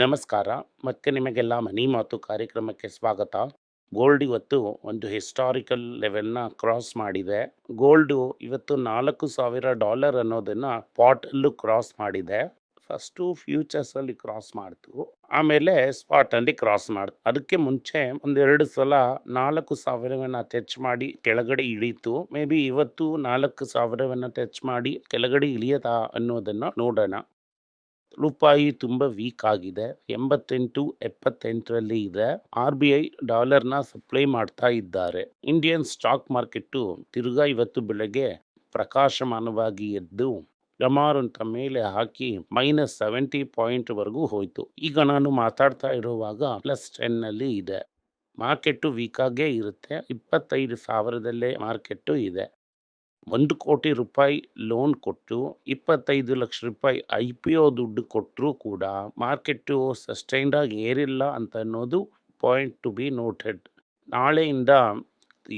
ನಮಸ್ಕಾರ. ಮತ್ತೆ ನಿಮಗೆಲ್ಲ ಮನಿ ಮಾತು ಕಾರ್ಯಕ್ರಮಕ್ಕೆ ಸ್ವಾಗತ. ಗೋಲ್ಡ್ ಇವತ್ತು ಒಂದು ಹಿಸ್ಟಾರಿಕಲ್ ಲೆವೆಲ್ನ ಕ್ರಾಸ್ ಮಾಡಿದೆ. ಗೋಲ್ಡ್ ಇವತ್ತು ನಾಲ್ಕು ಸಾವಿರ ಡಾಲರ್ ಅನ್ನೋದನ್ನ ಸ್ಪಾಟ್ ಅಲ್ಲೂ ಕ್ರಾಸ್ ಮಾಡಿದೆ. ಫಸ್ಟು ಫ್ಯೂಚರ್ಸ್ ಅಲ್ಲಿ ಕ್ರಾಸ್ ಮಾಡ್ತು. ಆಮೇಲೆ ಸ್ಪಾಟ್ ಅಲ್ಲಿ ಕ್ರಾಸ್ ಮಾಡ್ತು. ಅದಕ್ಕೆ ಮುಂಚೆ ಒಂದೆರಡು ಸಲ ನಾಲ್ಕು ಸಾವಿರವನ್ನು ಟಚ್ ಮಾಡಿ ಕೆಳಗಡೆ ಇಳೀತು. ಮೇ ಬಿ ಇವತ್ತು ನಾಲ್ಕು ಸಾವಿರವನ್ನು ಟಚ್ ಮಾಡಿ ಕೆಳಗಡೆ ಇಳಿಯತಾ ಅನ್ನೋದನ್ನ ನೋಡೋಣ. ರೂಪಾಯಿ ತುಂಬ ವೀಕ್ ಆಗಿದೆ. ಎಂಬತ್ತೆಂಟು, ಎಪ್ಪತ್ತೆಂಟರಲ್ಲಿ ಇದೆ. ಆರ್ ಬಿ ಐ ಡಾಲರ್ನ ಸಪ್ಲೈ ಮಾಡ್ತಾ ಇದ್ದಾರೆ. ಇಂಡಿಯನ್ ಸ್ಟಾಕ್ ಮಾರ್ಕೆಟ್ಟು ತಿರುಗಾ ಇವತ್ತು ಬೆಳಗ್ಗೆ ಪ್ರಕಾಶಮಾನವಾಗಿ ಎದ್ದು ಅಂತ ಮೇಲೆ ಹಾಕಿ ಮೈನಸ್ ಸೆವೆಂಟಿ ಪಾಯಿಂಟ್ವರೆಗೂ ಹೋಯಿತು. ಈಗ ನಾನು ಮಾತಾಡ್ತಾ ಇರುವಾಗ ಪ್ಲಸ್ ಟೆನ್ನಲ್ಲಿ ಇದೆ. ಮಾರ್ಕೆಟ್ಟು ವೀಕಾಗೇ ಇರುತ್ತೆ. ಇಪ್ಪತ್ತೈದು ಸಾವಿರದಲ್ಲೇ ಮಾರ್ಕೆಟ್ಟು ಇದೆ. ಒಂದು ಕೋಟಿ ರೂಪಾಯಿ ಲೋನ್ ಕೊಟ್ಟು ಇಪ್ಪತ್ತೈದು ಲಕ್ಷ ರೂಪಾಯಿ ಐ ಪಿ ಒ ದುಡ್ಡು ಕೊಟ್ಟರೂ ಕೂಡ ಮಾರ್ಕೆಟು ಸಸ್ಟೈನ್ಡಾಗಿ ಏರಿಲ್ಲ ಅಂತ ಅನ್ನೋದು ಪಾಯಿಂಟ್ ಟು ಬಿ ನೋಟೆಡ್ ನಾಳೆಯಿಂದ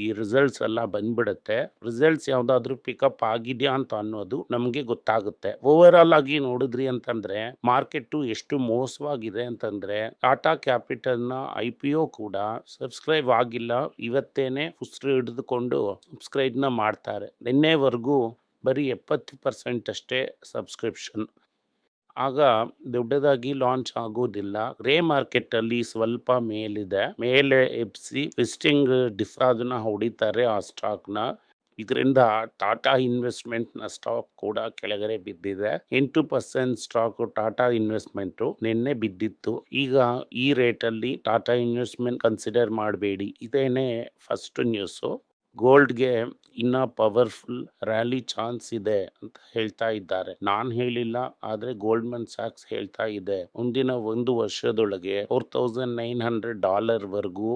ಈ ರಿಸಲ್ಟ್ಸ್ ಎಲ್ಲ ಬಂದ್ಬಿಡುತ್ತೆ. ರಿಸಲ್ಟ್ಸ್ ಯಾವುದಾದ್ರೂ ಪಿಕಪ್ ಆಗಿದೆಯಾ ಅಂತ ಅನ್ನೋದು ನಮಗೆ ಗೊತ್ತಾಗುತ್ತೆ. ಓವರ್ ಆಲ್ ಆಗಿ ನೋಡಿದ್ರಿ ಅಂತಂದ್ರೆ ಮಾರ್ಕೆಟ್ ಎಷ್ಟು ಮೋಸವಾಗಿದೆ ಅಂತಂದ್ರೆ ಟಾಟಾ ಕ್ಯಾಪಿಟಲ್ನ ಐ ಪಿ ಒ ಕೂಡ ಸಬ್ಸ್ಕ್ರೈಬ್ ಆಗಿಲ್ಲ. ಇವತ್ತೇನೆ ಉಸಿರು ಹಿಡಿದುಕೊಂಡು ನ ಮಾಡ್ತಾರೆ. ನಿನ್ನೆವರೆಗೂ ಬರೀ ಎಪ್ಪತ್ತು ಪರ್ಸೆಂಟ್ ಅಷ್ಟೇ ಸಬ್ಸ್ಕ್ರಿಪ್ಷನ್ ಆಗ ದೊಡ್ಡದಾಗಿ ಲಾಂಚ್ ಆಗೋದಿಲ್ಲ. ಗ್ರೇ ಮಾರ್ಕೆಟ್ ಅಲ್ಲಿ ಸ್ವಲ್ಪ ಮೇಲಿದೆ. ಮೇಲೆ ಎಬ್ಸಿ ಫಿಸ್ಟಿಂಗ್ ಡಿಫಾದನ್ನ ಹೊಡಿತಾರೆ ಆ ಸ್ಟಾಕ್ನ ಇದರಿಂದ ಟಾಟಾ ಇನ್ವೆಸ್ಟ್ಮೆಂಟ್ನ ಸ್ಟಾಕ್ ಕೂಡ ಕೆಳಗಡೆ ಬಿದ್ದಿದೆ. ಎಂಟು ಪರ್ಸೆಂಟ್ ಸ್ಟಾಕ್ ಟಾಟಾ ಇನ್ವೆಸ್ಟ್ಮೆಂಟು ನಿನ್ನೆ ಬಿದ್ದಿತ್ತು. ಈಗ ಈ ರೇಟಲ್ಲಿ ಟಾಟಾ ಇನ್ವೆಸ್ಟ್ಮೆಂಟ್ ಕನ್ಸಿಡರ್ ಮಾಡಬೇಡಿ. ಇದೇನೆ ಫಸ್ಟ್ ನ್ಯೂಸು ಗೋಲ್ಡ್ಗೆ ಇನ್ನ ಪವರ್ಫುಲ್ ರ್ಯಾಲಿ ಚಾನ್ಸ್ ಇದೆ ಅಂತ ಹೇಳ್ತಾ ಇದ್ದಾರೆ. ನಾನ್ ಹೇಳಿಲ್ಲ, ಆದ್ರೆ ಗೋಲ್ಡ್ಮನ್ ಸ್ಯಾಕ್ಸ್ ಹೇಳ್ತಾ ಇದೆ. ಮುಂದಿನ ಒಂದು ವರ್ಷದೊಳಗೆ four thousand nine hundred dollar ವರೆಗೂ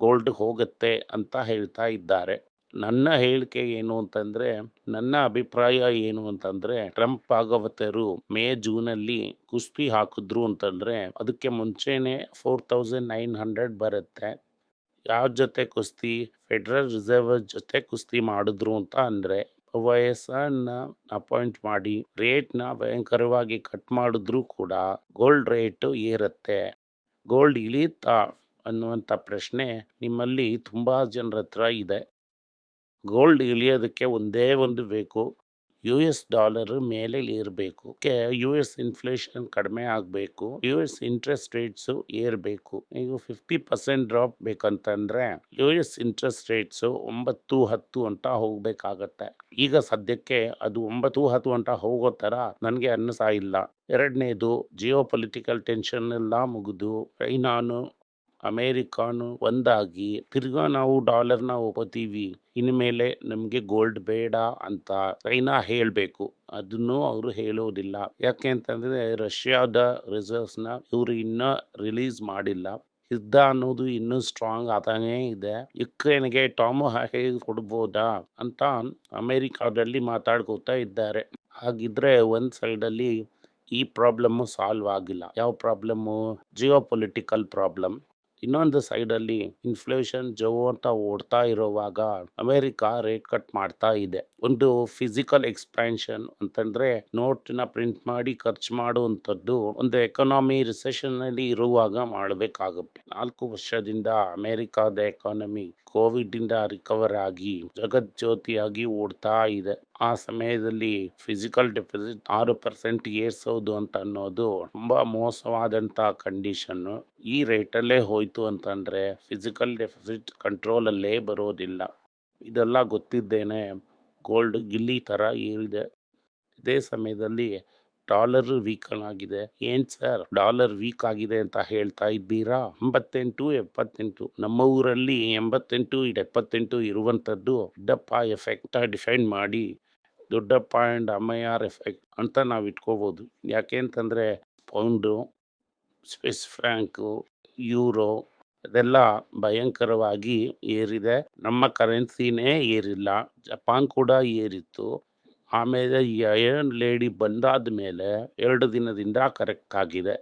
ಗೋಲ್ಡ್ ಹೋಗುತ್ತೆ ಅಂತ ಹೇಳ್ತಾ ಇದ್ದಾರೆ. ನನ್ನ ಹೇಳಿಕೆ ಏನು ಅಂತಂದ್ರೆ, ನನ್ನ ಅಭಿಪ್ರಾಯ ಏನು ಅಂತಂದ್ರೆ, ಟ್ರಂಪ್ ಭಾಗವತರು ಮೇ ಜೂನ್ ಅಲ್ಲಿ ಕುಸ್ತಿ ಹಾಕಿದ್ರು ಅಂತಂದ್ರೆ, ಅದಕ್ಕೆ ಮುಂಚೆನೆ ಫೋರ್ ತೌಸಂಡ್ ನೈನ್ ಹಂಡ್ರೆಡ್ ಬರುತ್ತೆ. ಯಾವ ಜೊತೆ ಕುಸ್ತಿ ಫೆಡರಲ್ ರಿಸರ್ವ್ ಜೊತೆ ಕುಸ್ತಿ ಮಾಡಿದ್ರು ಅಂತ ಅಂದ್ರೆ, ವಯಸ್ಸನ್ನ ಅಪಾಯಿಂಟ್ ಮಾಡಿ ರೇಟ್ನ ಭಯಂಕರವಾಗಿ ಕಟ್ ಮಾಡಿದ್ರು ಕೂಡ ಗೋಲ್ಡ್ ರೇಟ್ ಏರುತ್ತೆ. ಗೋಲ್ಡ್ ಇಳಿಯುತ್ತಾ ಅನ್ನುವಂಥ ಪ್ರಶ್ನೆ ನಿಮ್ಮಲ್ಲಿ ತುಂಬ ಜನರ ಹತ್ರ ಇದೆ. ಗೋಲ್ಡ್ ಇಳಿಯೋದಕ್ಕೆ ಒಂದೇ ಒಂದು ಬೇಕು. ಯು ಎಸ್ ಡಾಲರ್ ಮೇಲೆ ಏರಬೇಕು. ಯು ಎಸ್ ಇನ್ಫ್ಲೇಷನ್ ಕಡಿಮೆ ಆಗಬೇಕು. ಯು ಎಸ್ ಇಂಟ್ರೆಸ್ಟ್ ರೇಟ್ಸ್ ಏರಬೇಕು. ಈಗ ಫಿಫ್ಟಿ ಪರ್ಸೆಂಟ್ ಡ್ರಾಪ್ ಬೇಕಂತಂದ್ರೆ ಯು ಎಸ್ ಇಂಟ್ರೆಸ್ಟ್ ರೇಟ್ಸ್ ಒಂಬತ್ತು, ಹತ್ತು ಅಂತ ಹೋಗ್ಬೇಕಾಗತ್ತೆ. ಈಗ ಸದ್ಯಕ್ಕೆ ಅದು ಒಂಬತ್ತು, ಹತ್ತು ಅಂತ ಹೋಗೋ ತರ ನನಗೆ ಅನ್ನಿಸ್ತಾ ಇಲ್ಲ. ಎರಡನೇದು ಜಿಯೋ ಪೊಲಿಟಿಕಲ್ ಟೆನ್ಷನ್ ಎಲ್ಲ ಮುಗಿದು ಚೈನಾನು ಅಮೇರಿಕಾನು ಒಂದಾಗಿ, ತಿರ್ಗಾ ನಾವು ಡಾಲರ್ನ ಒಪ್ಪತೀವಿ ಇನ್ಮೇಲೆ ನಮಗೆ ಗೋಲ್ಡ್ ಬೇಡ ಅಂತ ಚೈನಾ ಹೇಳಬೇಕು. ಅದನ್ನು ಅವರು ಹೇಳೋದಿಲ್ಲ. ಯಾಕೆ ಅಂತಂದ್ರೆ ರಷ್ಯಾದ ರಿಸರ್ವ್ಸ್ನ ಇವರು ಇನ್ನೂ ರಿಲೀಸ್ ಮಾಡಿಲ್ಲ. ಯುದ್ಧ ಅನ್ನೋದು ಇನ್ನೂ ಸ್ಟ್ರಾಂಗ್ ಆತಾನೇ ಇದೆ. ಯುಕ್ರೇನ್ಗೆ ಟಾಮೋ ಹೇಗೆ ಕೊಡ್ಬೋದಾ ಅಂತ ಅಮೇರಿಕಾದಲ್ಲಿ ಮಾತಾಡ್ಕೋತಾ ಇದ್ದಾರೆ. ಹಾಗಿದ್ರೆ ಒಂದು ಸೈಡಲ್ಲಿ ಈ ಪ್ರಾಬ್ಲಮ್ಮು ಸಾಲ್ವ್ ಆಗಿಲ್ಲ. ಯಾವ ಪ್ರಾಬ್ಲಮ್ಮು? Jio political problem. ಇನ್ನೊಂದು ಸೈಡಲ್ಲಿ ಇನ್ಫ್ಲೇಷನ್ ಜೋ ಅಂತ ಓಡ್ತಾ ಇರುವಾಗ ಅಮೆರಿಕ ರೇಟ್ ಕಟ್ ಮಾಡ್ತಾ ಇದೆ. ಒಂದು ಫಿಸಿಕಲ್ ಎಕ್ಸ್ಪ್ಯಾನ್ಷನ್ ಅಂತಂದ್ರೆ ನೋಟ್ನ ಪ್ರಿಂಟ್ ಮಾಡಿ ಖರ್ಚು ಮಾಡುವಂಥದ್ದು ಒಂದು ಎಕಾನಮಿ ರಿಸೆಷನ್ ಅಲ್ಲಿ ಇರುವಾಗ ಮಾಡಬೇಕಾಗುತ್ತೆ. ನಾಲ್ಕು ವರ್ಷದಿಂದ ಅಮೆರಿಕಾದ ಎಕಾನಮಿ ಕೋವಿಡ್ ಇಂದ ರಿಕವರ್ ಆಗಿ ಜಗತ್ ಜ್ಯೋತಿಯಾಗಿ ಓಡ್ತಾ ಇದೆ. ಆ ಸಮಯದಲ್ಲಿ ಫಿಸಿಕಲ್ ಡೆಪಾಸಿಟ್ ಆರು ಪರ್ಸೆಂಟ್ ಏರ್ಸೋದು ಅಂತ ಅನ್ನೋದು ತುಂಬಾ ಮೋಸವಾದಂತ ಕಂಡೀಷನ್ ಈ ರೇಟಲ್ಲೇ ಹೋಯ್ತು ಅಂತಂದ್ರೆ ಫಿಸಿಕಲ್ ಡೆಫಿಸಿಟ್ ಕಂಟ್ರೋಲ್ ಅಲ್ಲೇ ಬರೋದಿಲ್ಲ. ಇದೆಲ್ಲ ಗೊತ್ತಿದ್ದೇನೆ ಗೋಲ್ಡ್ ಗಿಲ್ಲಿ ಥರ ಏರಿದೆ. ಇದೇ ಸಮಯದಲ್ಲಿ ಡಾಲರ್ ವೀಕ್ ಆಗಿದೆ. ಏನ್ ಸರ್? ಡಾಲರ್ ವೀಕ್ ಆಗಿದೆ ಅಂತ ಹೇಳ್ತಾ ಇದ್ದೀರಾ? ಎಂಬತ್ತೆಂಟು, ಎಪ್ಪತ್ತೆಂಟು. ನಮ್ಮ ಊರಲ್ಲಿ ಎಂಬತ್ತೆಂಟು, ಎಪ್ಪತ್ತೆಂಟು ಇರುವಂತದ್ದು ದೊಡ್ಡಪ್ಪ ಎಫೆಕ್ಟ್ ಡಿಫೈನ್ ಮಾಡಿ. ದೊಡ್ಡಪ್ಪ ಅಂಡ್ ಅಮ್ಮಯ್ಯಾರ್ ಎಫೆಕ್ಟ್ ಅಂತ ನಾವು ಇಟ್ಕೋಬಹುದು ಯಾಕೆ ಅಂತಂದ್ರೆ ಪೌಂಡು, ಸ್ವಿಸ್ ಫ್ರಾಂಕು ಯೂರೋ ಅದೆಲ್ಲ ಭಯಂಕರವಾಗಿ ಏರಿದೆ. ನಮ್ಮ ಕರೆನ್ಸಿನೇ ಏರಿಲ್ಲ. ಜಪಾನ್ ಕೂಡ ಏರಿತ್ತು. ಆಮೇಲೆ ಈ ಲೇಡಿ ಬಂದಾದ ಮೇಲೆ ಎರಡು ದಿನದಿಂದ ಕರೆಕ್ಟ್ ಆಗಿದೆ.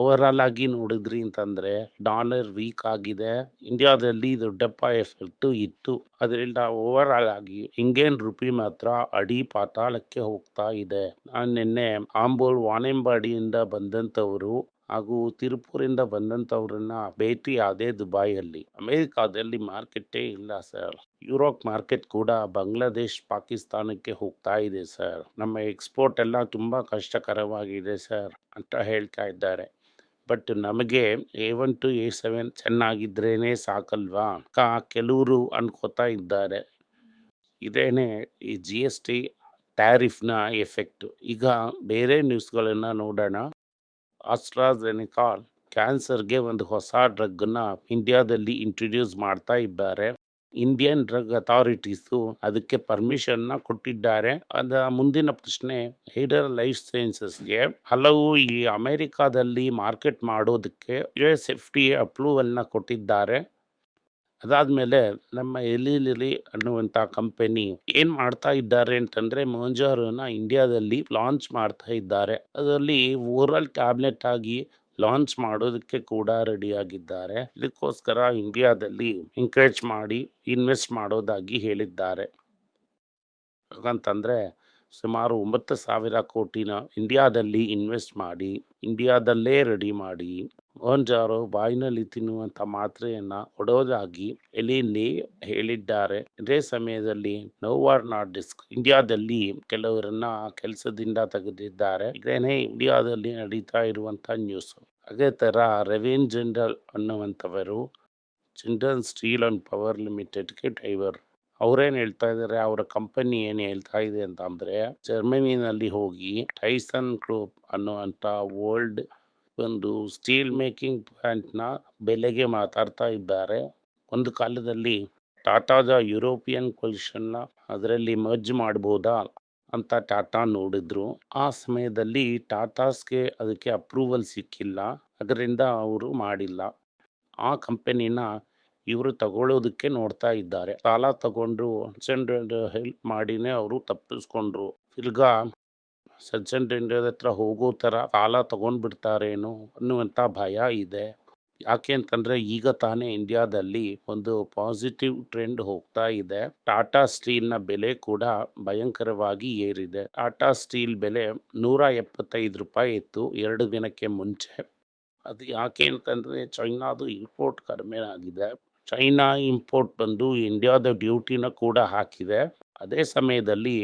ಓವರ್ ಆಗಿ ನೋಡಿದ್ರಿ ಅಂತಂದ್ರೆ ಡಾಲರ್ ವೀಕ್ ಆಗಿದೆ. ಇಂಡಿಯಾದಲ್ಲಿ ದೊಡ್ಡಪ್ಪ ಎಫೆಕ್ಟ್ ಇತ್ತು. ಅದರಿಂದ ಓವರ್ ಆಲ್ ಆಗಿ ಇಂಡಿಯನ್ ರುಪಿ ಮಾತ್ರ ಅಡಿ ಪಾತಾಳಕ್ಕೆ ಹೋಗ್ತಾ ಇದೆ. ನಾನು ನಿನ್ನೆ ಆಂಬೋಲ್ ವಾನೆಂಬಾಡಿಯಿಂದ ಬಂದಂತವರು ಹಾಗೂ ತಿರುಪೂರಿಂದ ಬಂದಂಥವ್ರನ್ನ ಭೇಟಿ ಆದೇ ದುಬಾಯಲ್ಲಿ. ಅಮೇರಿಕಾದಲ್ಲಿ ಮಾರ್ಕೆಟೇ ಇಲ್ಲ ಸರ್. ಯುರೋಪ್ ಮಾರ್ಕೆಟ್ ಕೂಡ ಬಾಂಗ್ಲಾದೇಶ್ ಪಾಕಿಸ್ತಾನಕ್ಕೆ ಹೋಗ್ತಾ ಇದೆ ಸರ್. ನಮ್ಮ ಎಕ್ಸ್ಪೋರ್ಟ್ ಎಲ್ಲ ತುಂಬ ಕಷ್ಟಕರವಾಗಿದೆ ಸರ್ ಅಂತ ಹೇಳ್ತಾ ಇದ್ದಾರೆ. ಬಟ್ ನಮಗೆ A one to A seven ಚೆನ್ನಾಗಿದ್ರೇ ಸಾಕಲ್ವಾ ಕಾ ಕೆಲವರು ಅನ್ಕೋತಾ ಇದ್ದಾರೆ. ಇದೇನೆ ಈ ಜಿ ಎಸ್ ಟಿ ಟ್ಯಾರಿಫ್ನ ಎಫೆಕ್ಟು. ಈಗ ಬೇರೆ ನ್ಯೂಸ್ಗಳನ್ನು ನೋಡೋಣ. ಆಸ್ಟ್ರಾಜೆನಿಕಾ ಕ್ಯಾನ್ಸರ್ಗೆ ಒಂದು ಹೊಸ ಡ್ರಗ್ನ ಇಂಡಿಯಾದಲ್ಲಿ ಇಂಟ್ರೊಡ್ಯೂಸ್ ಮಾಡ್ತಾ ಇದ್ದಾರೆ. ಇಂಡಿಯನ್ ಡ್ರಗ್ ಅಥಾರಿಟೀಸು ಅದಕ್ಕೆ ಪರ್ಮಿಷನ್ನ ಕೊಟ್ಟಿದ್ದಾರೆ. ಅದ ಮುಂದಿನ ಪ್ರಶ್ನೆ ಹೈಡರ್ ಲೈಫ್ ಸೈನ್ಸಸ್ಗೆ ಹಲವು ಈ ಅಮೆರಿಕಾದಲ್ಲಿ ಮಾರ್ಕೆಟ್ ಮಾಡೋದಕ್ಕೆ ಯು ಎಸ್ ಎಫ್ ಟಿ ಅಪ್ರೂವಲ್ನ ಕೊಟ್ಟಿದ್ದಾರೆ. ಅದಾದ್ಮೇಲೆ ನಮ್ಮ ಎಲಿಲಿಲಿ ಅನ್ನುವಂಥ ಕಂಪನಿ ಏನು ಮಾಡ್ತಾ ಇದ್ದಾರೆ ಅಂತಂದ್ರೆ ಮೋಂಜಾರೋನ ಇಂಡಿಯಾದಲ್ಲಿ ಲಾಂಚ್ ಮಾಡ್ತಾ ಇದ್ದಾರೆ. ಅದರಲ್ಲಿ ಓರಲ್ ಟ್ಯಾಬ್ಲೆಟ್ ಆಗಿ ಲಾಂಚ್ ಮಾಡೋದಕ್ಕೆ ಕೂಡ ರೆಡಿ ಆಗಿದ್ದಾರೆ. ಇದಕ್ಕೋಸ್ಕರ ಇಂಡಿಯಾದಲ್ಲಿ ಎಂಕರೇಜ್ ಮಾಡಿ ಇನ್ವೆಸ್ಟ್ ಮಾಡೋದಾಗಿ ಹೇಳಿದ್ದಾರೆ. ಹಾಗಂತಂದ್ರೆ ಸುಮಾರು ಒಂಬತ್ತು ಸಾವಿರ ಕೋಟಿನ ಇಂಡಿಯಾದಲ್ಲಿ ಇನ್ವೆಸ್ಟ್ ಮಾಡಿ ಇಂಡಿಯಾದಲ್ಲೇ ರೆಡಿ ಮಾಡಿ ಒಂಜಾರು ಬಾಯಿನಲ್ಲಿ ತಿನ್ನುವಂತ ಮಾತ್ರೆಯನ್ನ ಕೊಡೋದಾಗಿ ಎಲೆಯಲ್ಲಿ ಹೇಳಿದ್ದಾರೆ. ಇದೇ ಸಮಯದಲ್ಲಿ ನೌವಾರ್ ನಾಟ್ ಡಿಸ್ಕ್ ಇಂಡಿಯಾದಲ್ಲಿ ಕೆಲವರನ್ನ ಕೆಲಸದಿಂದ ತೆಗೆದಿದ್ದಾರೆ. ಇದೇನೇ ಇಂಡಿಯಾದಲ್ಲಿ ನಡೀತಾ ಇರುವಂತ ನ್ಯೂಸ್. ಅದೇ ತರ ರೆವೆನ್ ಜನರಲ್ ಅನ್ನುವಂಥವರು ಜಿಂಡಲ್ ಸ್ಟೀಲ್ ಅಂಡ್ ಪವರ್ ಲಿಮಿಟೆಡ್ಗೆ ಡ್ರೈವರ್. ಅವರೇನು ಹೇಳ್ತಾ ಇದ್ದಾರೆ, ಅವರ ಕಂಪನಿ ಏನು ಹೇಳ್ತಾ ಇದೆ ಅಂತ ಅಂದ್ರೆ ಜರ್ಮನಿನಲ್ಲಿ ಹೋಗಿ ಟೈಸನ್ ಗ್ರೂಪ್ ಅನ್ನುವಂತ ವರ್ಲ್ಡ್ ಒಂದು ಸ್ಟೀಲ್ ಮೇಕಿಂಗ್ ಪ್ಲಾಂಟ್ನ ಬೆಲೆಗೆ ಮಾತಾಡ್ತಾ ಇದ್ದಾರೆ. ಒಂದು ಕಾಲದಲ್ಲಿ ಟಾಟಾದ ಯುರೋಪಿಯನ್ನ ಅದರಲ್ಲಿ ಮರ್ಜ್ ಮಾಡ್ಬೋದಾ ಅಂತ ಟಾಟಾ ನೋಡಿದ್ರು. ಆ ಸಮಯದಲ್ಲಿ ಟಾಟಾಸ್ಗೆ ಅದಕ್ಕೆ ಅಪ್ರೂವಲ್ ಸಿಕ್ಕಿಲ್ಲ, ಅದರಿಂದ ಅವರು ಮಾಡಿಲ್ಲ. ಆ ಕಂಪನಿನ ಇವರು ತಗೊಳ್ಳೋದಕ್ಕೆ ನೋಡ್ತಾ ಇದ್ದಾರೆ. ಸಾಲ ತಗೊಂಡ್ರು ಹೆಲ್ಪ್ ಮಾಡಿನೇ ಅವರು ತಪ್ಪಿಸ್ಕೊಂಡ್ರು. ತಿರ್ಗಾ ಸಜ್ಜನ್ ಟೆಂಡರ್ ಹತ್ರ ಹೋಗೋ ಥರ ಸಾಲ ತಗೊಂಡ್ಬಿಡ್ತಾರೇನೋ ಅನ್ನುವಂಥ ಭಯ ಇದೆ. ಯಾಕೆ ಅಂತಂದರೆ ಈಗ ತಾನೇ ಇಂಡಿಯಾದಲ್ಲಿ ಒಂದು ಪಾಸಿಟಿವ್ ಟ್ರೆಂಡ್ ಹೋಗ್ತಾ ಇದೆ. ಟಾಟಾ ಸ್ಟೀಲ್ನ ಬೆಲೆ ಕೂಡ ಭಯಂಕರವಾಗಿ ಏರಿದೆ. ಟಾಟಾ ಸ್ಟೀಲ್ ಬೆಲೆ ನೂರ ಎಪ್ಪತ್ತೈದು ರೂಪಾಯಿ ಇತ್ತು ಎರಡು ದಿನಕ್ಕೆ ಮುಂಚೆ. ಅದು ಯಾಕೆ ಅಂತಂದರೆ ಚೈನಾದು ಇಂಪೋರ್ಟ್ ಕಡಿಮೆ ಆಗಿದೆ. ಚೈನಾ ಇಂಪೋರ್ಟ್ ಬಂದು ಇಂಡಿಯಾದ ಡ್ಯೂಟಿನ ಕೂಡ ಹಾಕಿದೆ. ಅದೇ ಸಮಯದಲ್ಲಿ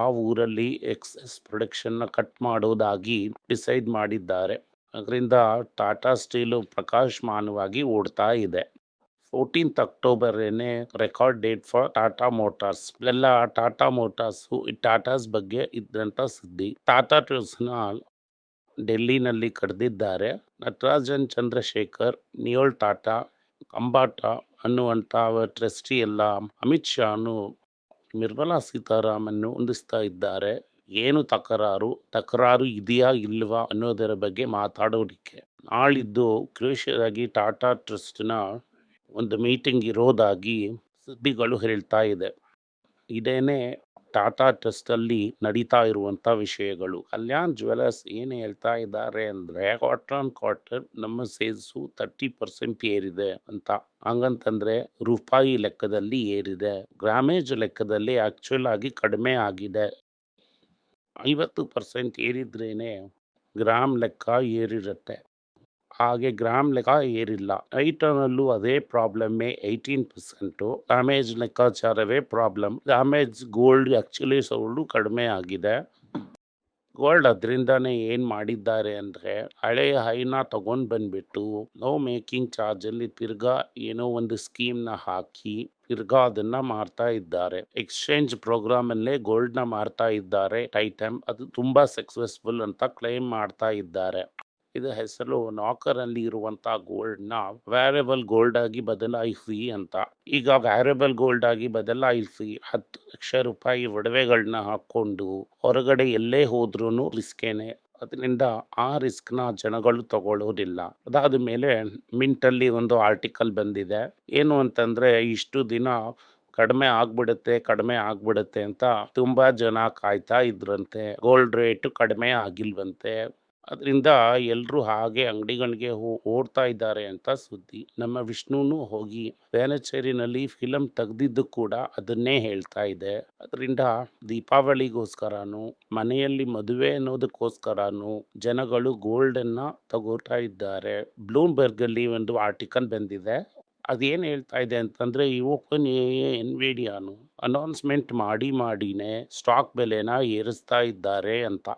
ಆ ಊರಲ್ಲಿ ಎಕ್ಸೆಸ್ ಪ್ರೊಡಕ್ಷನ್ನ ಕಟ್ ಮಾಡೋದಾಗಿ ಡಿಸೈಡ್ ಮಾಡಿದ್ದಾರೆ. ಅದರಿಂದ ಟಾಟಾ ಸ್ಟೀಲು ಪ್ರಕಾಶಮಾನವಾಗಿ ಓಡ್ತಾ ಇದೆ. Fourteenth ಅಕ್ಟೋಬರೇನೆ record date for Tata motors. ಎಲ್ಲ ಟಾಟಾ ಮೋಟಾರ್ಸು ಟಾಟಾಸ್ ಬಗ್ಗೆ ಇದ್ದಂಥ ಸುದ್ದಿ. ಟಾಟಾ ಟ್ರೂಸ್ನ ಡೆಲ್ಲಿನಲ್ಲಿ ಕರೆದಿದ್ದಾರೆ ನಟರಾಜನ್ ಚಂದ್ರಶೇಖರ್, ನಿಯೋಲ್ ಟಾಟಾ ಅಂಬಾಟ ಅನ್ನುವಂಥ ಟ್ರಸ್ಟಿ ಎಲ್ಲ ಅಮಿತ್ ಶಾನು ನಿರ್ಮಲಾ ಸೀತಾರಾಮನ್ನು ಹೊಂದಿಸ್ತಾ ಇದ್ದಾರೆ. ಏನು ತಕರಾರು? ತಕರಾರು ಇದೆಯಾ ಇಲ್ವಾ ಅನ್ನೋದರ ಬಗ್ಗೆ ಮಾತಾಡೋದಕ್ಕೆ. ನಾಳಿದ್ದು ಕ್ರೂಷಿಯಲಾಗಿ ಟಾಟಾ ಟ್ರಸ್ಟ್ನ ಒಂದು ಮೀಟಿಂಗ್ ಇರೋದಾಗಿ ಸುದ್ದಿಗಳು ಹೇಳ್ತಾ ಇದೆ. ಇದೇನೆ ಟಾಟಾ ಟ್ರಸ್ಟ್ ಅಲ್ಲಿ ನಡೀತಾ ಇರುವಂಥ ವಿಷಯಗಳು. ಕಲ್ಯಾಣ್ ಜ್ಯುವೆಲರ್ಸ್ ಏನು ಹೇಳ್ತಾ ಇದ್ದಾರೆ ಅಂದರೆ, ಕ್ವಾರ್ಟರ್ ಆನ್ ಕ್ವಾರ್ಟರ್ ನಮ್ಮ ಸೇಲ್ಸು ತರ್ಟಿ ಪರ್ಸೆಂಟ್ ಏರಿದೆ ಅಂತ. ಹಂಗಂತಂದ್ರೆ, ರೂಪಾಯಿ ಲೆಕ್ಕದಲ್ಲಿ ಏರಿದೆ. ಗ್ರಾಮೇಜ್ ಲೆಕ್ಕದಲ್ಲಿ ಆ್ಯಕ್ಚುಯಲ್ ಆಗಿ ಕಡಿಮೆ ಆಗಿದೆ. ಐವತ್ತು ಪರ್ಸೆಂಟ್ ಏರಿದ್ರೇನೆ ಗ್ರಾಮ್ ಲೆಕ್ಕ ಏರಿರುತ್ತೆ. ಹಾಗೆ ಗ್ರಾಮ್ ಲೆಕ್ಕ ಏರಿಲ್ಲ. ಐಟನಲ್ಲೂ ಅದೇ ಪ್ರಾಬ್ಲಮ್ಮೇ eighteen percent. Damage ಲೆಕ್ಕಾಚಾರವೇ problem. Damage gold actually sold ಕಡಿಮೆ ಆಗಿದೆ. ಗೋಲ್ಡ್ ಅದರಿಂದಾನೇ ಏನು ಮಾಡಿದ್ದಾರೆ ಅಂದರೆ ಹಳೆಯ ಹೈನ ತಗೊಂಡು ಬಂದ್ಬಿಟ್ಟು ನೋ ಮೇಕಿಂಗ್ ಚಾರ್ಜಲ್ಲಿ ತಿರ್ಗಾ ಏನೋ ಒಂದು ಸ್ಕೀಮ್ನ ಹಾಕಿ ತಿರ್ಗಾ ಅದನ್ನ ಮಾರ್ತಾ ಇದ್ದಾರೆ. ಎಕ್ಸ್ಚೇಂಜ್ ಪ್ರೋಗ್ರಾಮ್ ಅಲ್ಲೇ ಗೋಲ್ಡ್ನ ಮಾರ್ತಾ ಇದ್ದಾರೆ ಟೈಟಮ್. ಅದು ತುಂಬಾ ಸಕ್ಸಸ್ಫುಲ್ ಅಂತ ಕ್ಲೈಮ್ ಮಾಡ್ತಾ ಇದ್ದಾರೆ. ಇದು ಹೆಸರು ನಾಕರ್ ಅಲ್ಲಿ ಇರುವಂತ ಗೋಲ್ಡ್ನ ವ್ಯಾರೇಬಲ್ ಗೋಲ್ಡ್ ಆಗಿ ಬದಲಾಯಿಸಿ ಅಂತ. ಈಗ ವ್ಯಾರೇಬಲ್ ಗೋಲ್ಡ್ ಆಗಿ ಬದಲಾಯಿಸಿ ಹತ್ತು ಲಕ್ಷ ರೂಪಾಯಿ ಒಡವೆಗಳನ್ನ ಹಾಕೊಂಡು ಹೊರಗಡೆ ಎಲ್ಲೇ ಹೋದ್ರೂ ರಿಸ್ಕೇನೆ ಅದರಿಂದ ಆ ರಿಸ್ಕ್ನ ಜನಗಳು ತಗೊಳ್ಳೋದಿಲ್ಲ ಅದಾದ ಮೇಲೆ ಮಿಂಟಲ್ಲಿ ಒಂದು ಆರ್ಟಿಕಲ್ ಬಂದಿದೆ. ಏನು ಅಂತಂದ್ರೆ, ಇಷ್ಟು ದಿನ ಕಡಿಮೆ ಆಗ್ಬಿಡುತ್ತೆ ಕಡಿಮೆ ಆಗ್ಬಿಡುತ್ತೆ ಅಂತ ತುಂಬಾ ಜನ ಕಾಯ್ತಾ ಇದ್ರಂತೆ. ಗೋಲ್ಡ್ ರೇಟ್ ಕಡಿಮೆ ಆಗಿಲ್ವಂತೆ. ಅದರಿಂದ ಎಲ್ಲರೂ ಹಾಗೆ ಅಂಗಡಿಗಳಿಗೆ ಓಡ್ತಾ ಇದ್ದಾರೆ ಅಂತ ಸುದ್ದಿ. ನಮ್ಮ ವಿಷ್ಣುನು ಹೋಗಿ ವೇನಚೇರಿನಲ್ಲಿ ಫಿಲಂ ತೆಗ್ದಿದ್ದು ಕೂಡ ಅದನ್ನೇ ಹೇಳ್ತಾ ಇದೆ. ಅದರಿಂದ ದೀಪಾವಳಿಗೋಸ್ಕರನು, ಮನೆಯಲ್ಲಿ ಮದುವೆ ಅನ್ನೋದಕ್ಕೋಸ್ಕರನು ಜನಗಳು ಗೋಲ್ಡ್ ಅನ್ನ ತಗೋತಾ ಇದ್ದಾರೆ. ಬ್ಲೂಮ್ಬರ್ಗ್ ಅಲ್ಲಿ ಒಂದು ಆರ್ಟಿಕಲ್ ಬಂದಿದೆ. ಅದೇನು ಹೇಳ್ತಾ ಇದೆ ಅಂತಂದ್ರೆ ಓಪನ್ ಎನ್ವಿಡಿಯಾನು ಅನೌನ್ಸ್ಮೆಂಟ್ ಮಾಡಿ, ಮಾಡಿನೇ ಸ್ಟಾಕ್ ಬೆಲೆನ ಏರಿಸ್ತಾ ಇದ್ದಾರೆ ಅಂತ.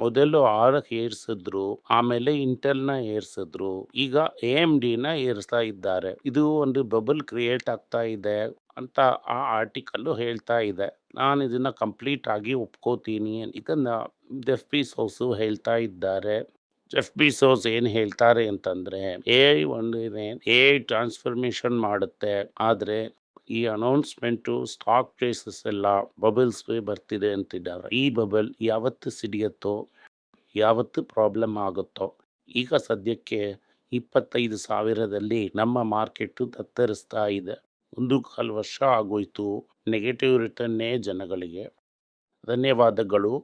ಮೊದಲು ಆರಕ್ಕೆ ಏರ್ಸಿದ್ರು, ಆಮೇಲೆ ಇಂಟೆಲ್ನ ಏರ್ಸಿದ್ರು, ಈಗ ಎ ಎಂ ಡಿನ ಏರ್ಸ್ತಾ ಇದ್ದಾರೆ. ಇದು ಒಂದು ಬಬಲ್ ಕ್ರಿಯೇಟ್ ಆಗ್ತಾ ಇದೆ ಅಂತ ಆ ಆರ್ಟಿಕಲ್ ಹೇಳ್ತಾ ಇದೆ. ನಾನು ಇದನ್ನ ಕಂಪ್ಲೀಟ್ ಆಗಿ ಒಪ್ಕೋತೀನಿ ಇದನ್ನ ಜೆಫ್ ಸೋಸು ಹೇಳ್ತಾ ಇದ್ದಾರೆ. ಜೆಫ್ ಸೋಸ್ ಏನು ಹೇಳ್ತಾರೆ ಅಂತಂದ್ರೆ, ಎ ಒಂದು ಎ ಟ್ರಾನ್ಸ್ಫರ್ಮೇಶನ್ ಮಾಡುತ್ತೆ. ಆದ್ರೆ ಈ ಅನೌನ್ಸ್ಮೆಂಟು ಸ್ಟಾಕ್ ಪ್ರೈಸಸ್ ಎಲ್ಲ ಬಬಲ್ಸ್ ಬರ್ತಿದೆ ಅಂತಿದ್ದಾರೆ. ಈ ಬಬಲ್ ಯಾವತ್ತು ಸಿಡಿಯತ್ತೋ, ಯಾವತ್ತು ಪ್ರಾಬ್ಲಮ್ ಆಗುತ್ತೋ, ಈಗ ಸದ್ಯಕ್ಕೆ ಇಪ್ಪತ್ತೈದು ಸಾವಿರದಲ್ಲಿ ನಮ್ಮ ಮಾರ್ಕೆಟ್ ತತ್ತರಿಸ್ತಾ ಇದೆ. ಒಂದು ಕಾಲು ವರ್ಷ ಆಗೋಯ್ತು ನೆಗೆಟಿವ್ ರಿಟರ್ನ್ನೇ ಜನಗಳಿಗೆ. ಧನ್ಯವಾದಗಳು.